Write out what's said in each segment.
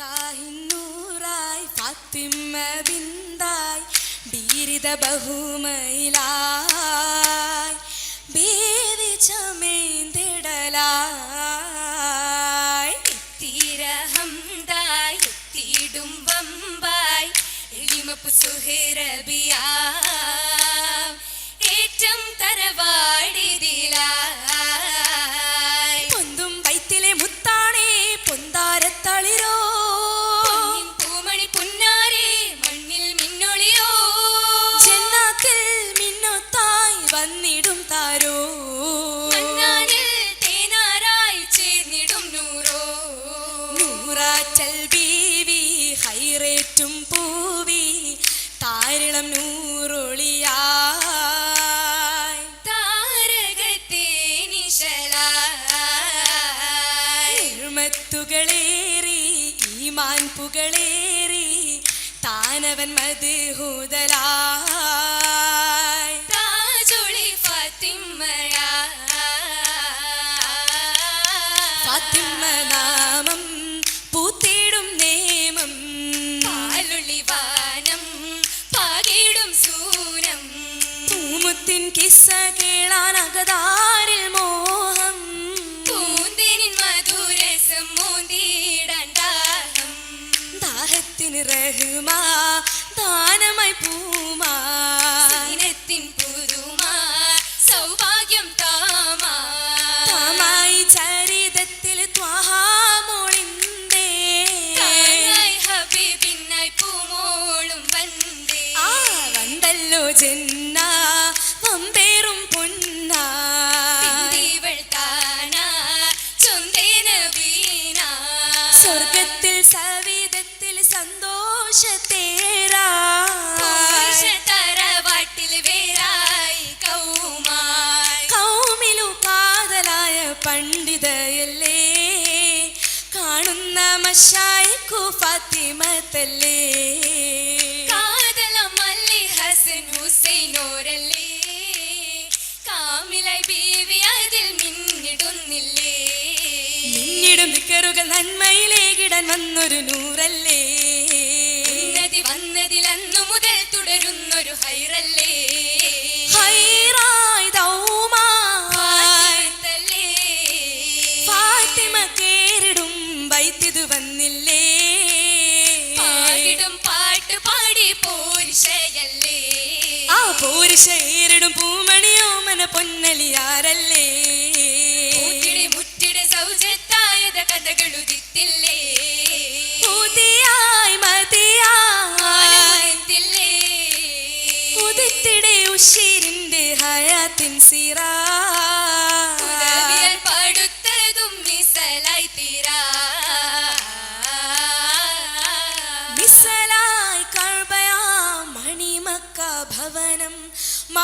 ഫത്താഹിന്നൂറായി ഫാത്തിമ ബിന്ദായി ബീരിത ബഹുമയിലായി ബേവി ചമേന്തിടലായി തീരഹംദായി എത്തിയിടും വമ്പായി എളിമപ്പ് സുഹേറബിയാ നൂറാറ്റൽ ബീവി ഹൈറേറ്റും പൂവി താരിളം നൂറൊളിയായി. താരകത്തെ നിശലായി. എഴുമത്തുകളേറി ഈമാൻ പുകളേറി താനവൻ മധുഹൂതലായി. താജുളി ഫാത്തിമയാ ഫാത്തിമ Ooh. മഷായിക്കു ഫാത്തിമത്തല്ലേ? കാതലം മല്ലി ഹസൻ ഹുസൈനോരല്ലേ കാമിലായി ബീവി അതിൽ മിന്നിടുന്നില്ലേ? മിന്നിടും ദിക്കറുകൾ നന്മയിലേകിടാൻ വന്നൊരു നൂറല്ലേ? ഉന്നതി വന്നതിൽ അന്നു മുതൽ തുടരുന്നൊരു ഹൈറല്ലേ? ആ പോരുഷേരിടും പൂമണിയോ മന പൊന്നലിയാരല്ലേ കൂട്ടിടെ മുറ്റിടെ സൗജത്തായത കഥകളുദിത്തില്ലേ പുതിയായി മതിയായി ഉദിത്തിടെ ഉഷീരിന്റെ ഹയാത്തിൻ സിറാ.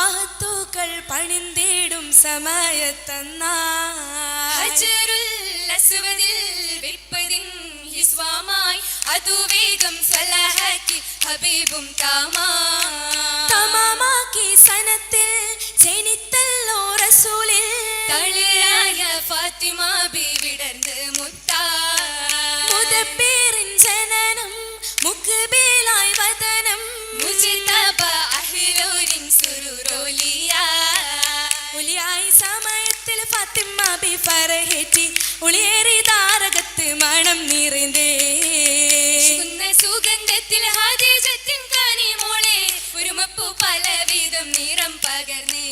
മഹത്തുക്കൾ പണിന്തേടും സമയത്തന്ന. ഹിസ്വാമായി അതു വേഗം സലഹാക്കി ഹബീബും താമാ. തമാമാക്കി സനത്തിൽ ജനിത്തല്ലോ സുരുരോലിയാ ഉലിയായി സമയത്തിൽ ഫാത്തിമ ബി ഫറഹേറ്റി ഉളിയേറി താരകത്ത് മണം നിറന്തേ സുഗന്ധ സുഗന്ധത്തിൽ ഹാദിജത്തിൻ കാനി മോളെ ഒരുമപ്പു പലവിധം നിറം പകർന്നേ.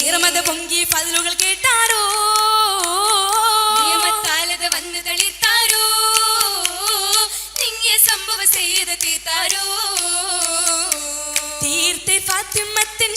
നിറമത പൊങ്കി പതിലുകൾ കേട്ടാരോ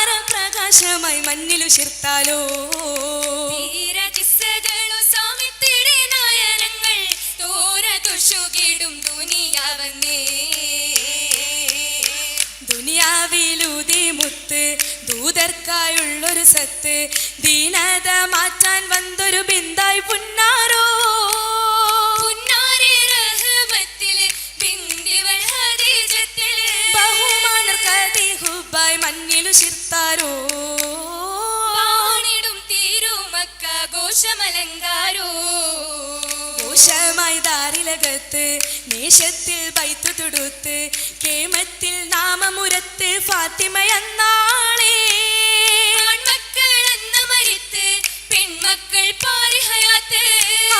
താരപ്രകാശമായി മഞ്ഞിലു കിസ്സകളോ സാമിത്തിടെ നയനങ്ങൾ തോര ഷുകിടും ദുനിയാവന്നേ. ദുനിയാവിലൂതി മുത്ത് ദൂതർക്കായുള്ളൊരു സത്ത് ദീനത മാറ്റാൻ വന്നൊരു ബിന്ദായി പുന്നാരെ? ശിർത്താരോ? വാണിടും തീരുമക്ക ഘോഷമലങ്കാരോ? ഘോഷമായി ദാരിലകത്ത് നേശത്തിൽ വൈത്തു തുടുത്ത് കേമത്തിൽ നാമമുരത്ത് ഫാത്തിമയെന്നാളേ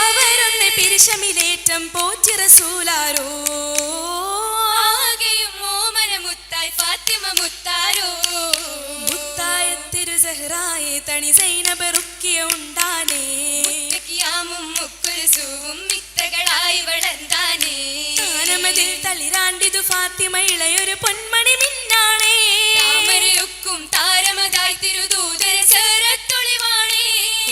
അവരൊന്ന് പിരിശമിലേറ്റം പോറ്റി തണി സൈനബ റുക്കിയ ഉണ്ടാനേ. മുത്തക്കിയാമും മുക്കുൽസൂവും മിത്തകളായി വളർന്നാനേ താനമതിൽ തളിരാണ്ടിതു ഫാത്തിമ ഇളയൊരു പൊന്മണി മിന്നാണേ. താമരയൊക്കും താരമതായി തിരുദൂതര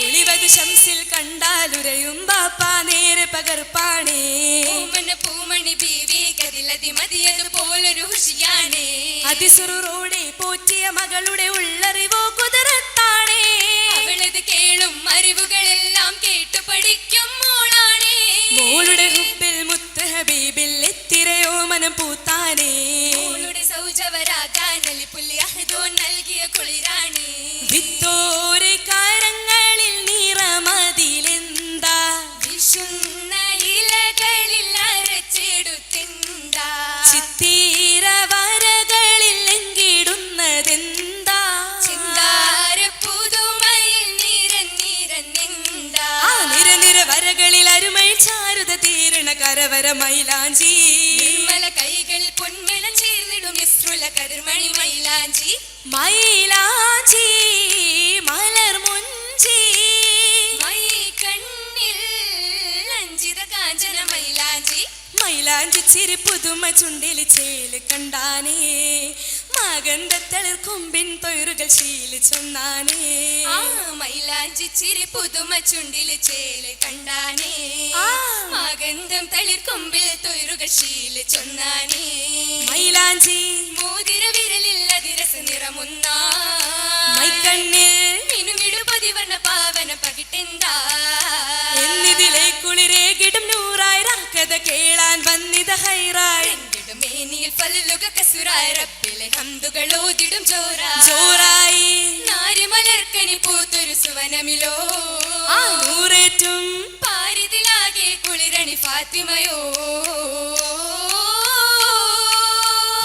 ഒളിവത് ശംസിൽ കണ്ടാലുരയും ബാപ്പാ നേരെ പകർപ്പാണേ. ഓമന പൂമണി ബീവി കതിലതി ഹുഷിയാണേ അതിസുറോടെ പോറ്റിയ മകളുടെ ഉള്ളറിവോ കരവര മൈലാഞ്ചി. നിർമ്മല കൈകളിൽ പൊന്മലം ചേർന്നിടും മിശ്രുല കതിർമണി മൈലാഞ്ചി. മൈലാഞ്ചി മലർ മുഞ്ചി. മൈ കണ്ണിൽ അഞ്ചിത കാഞ്ചന മൈലാഞ്ചി. മൈലാഞ്ചി ചിരി പുതുമ ചുണ്ടിൽ ചേൽ കണ്ടാനേ. കൊമ്പിൻ തൊയറുകൾ ശീലിച്ചൊന്നാനേ. ആ. മൈലാഞ്ചി ചിരി പുതുമ ചുണ്ടിൽ ചേൽ കണ്ടാനേ. മകന്തം തളിർ കൊമ്പിൽ തൊയറുകൾ ശീൽ ചൊന്നാനേ മൈലാഞ്ചി മോതിര വിരലിൽ അതിരസ നിറമുന്നാ. മൈക്കണ്ണിൽ. മിനുമിടു പതിവർണ പാവന പകിട്ടെന്താ. എന്നിതിലെ കുളിരേകിടും നൂറായി രാക്കഥ കേളാൻ വന്നിത ഹൈറായി. മേനിയിൽ പല്ലുക റബ്ബിലെ ഹന്തുകൾ ഓതിടും ജോറാ ജോറായി നാരി പൂത്തൊരു സുവനമിലോ. ആ നൂറേറ്റും പാരിതിലാകെ കുളിരണി ഫാത്തിമയോ.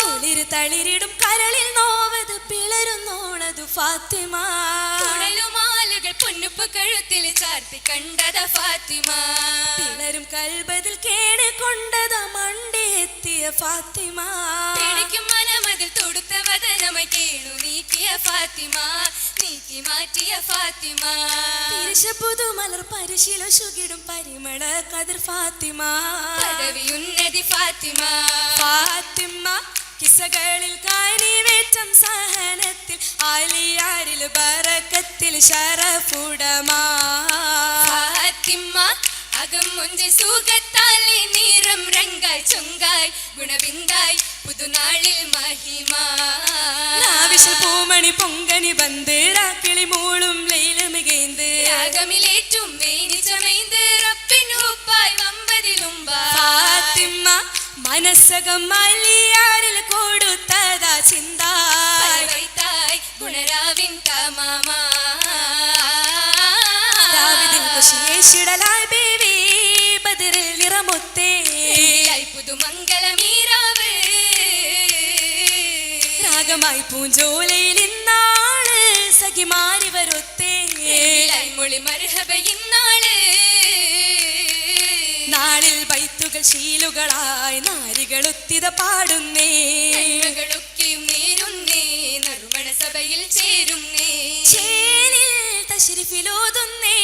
കുളിര് തളിരിടും കരളിൽ നോവത് പിളരുന്നോണതു ഫാത്തിമ. പൊന്നുപ്പ് കഴുത്തിൽ ചാർത്തി കണ്ടത ഫാത്തിമ. പിളരും കൽബതിൽ കേട് കൊണ്ടത മണ്ടെത്തിയ ഫാത്തിമ. പിടിക്കും മനമതിൽ തൊടുത്ത വദനമായി കേണു നീക്കിയ ഫാത്തിമ. നീക്കി മാറ്റിയ ഫാത്തിമ. തിരിശ പുതുമലർ പരിശീല സുകിടും പരിമള കതിർ ഫാത്തിമ. പദവി ഉന്നതി ഫാത്തിമ. ഫാത്തിമ കിസകളിൽ കാനിവേറ്റം സഹനത്തിൽ ആലിയാരിൽ ബറക്കത്തിൽ ശരഫുടമാത്തിമ്മ അകം മുഞ്ച് സുഖത്താലെ നീറം രംഗായി ചുങ്കായ് ഗുണബിന്ദായി പുതുനാളിൽ മഹിമ. ആവശ്യ പൂമണി പൊങ്കനി ബന്ത് രാക്കിളി മൂളും ലൈലമികേന്ത് രാഗമിലേറ്റും മേനിച്ചമൈന്ത് ചമൈന്ത് റബ്ബിൻ ഉപ്പായി മനസ്സകം അലിയാരിൽ ഗുണരാവിൻ തമാമാ. ദാവിദിൻ കുശിയേശിടലായി ബേബി ബദറിൽ നിറമൊത്തേ. വെള്ളിലായി പുതുമംഗലമീരാവ് രാഗമായി പൂഞ്ചോലയിൽ ഇന്നാൾ സഖിമാരി വരൊത്തേ വെള്ളിലായി മൊഴി മർഹബ ഇന്നാൾ. നാളിൽ ബൈത്തുകൾ ശീലുകളായി നാരികളൊത്തിത പാടുന്നേ. ചേരുന്നേ. ചേരിൽ തശരിഫിലോതുന്നേ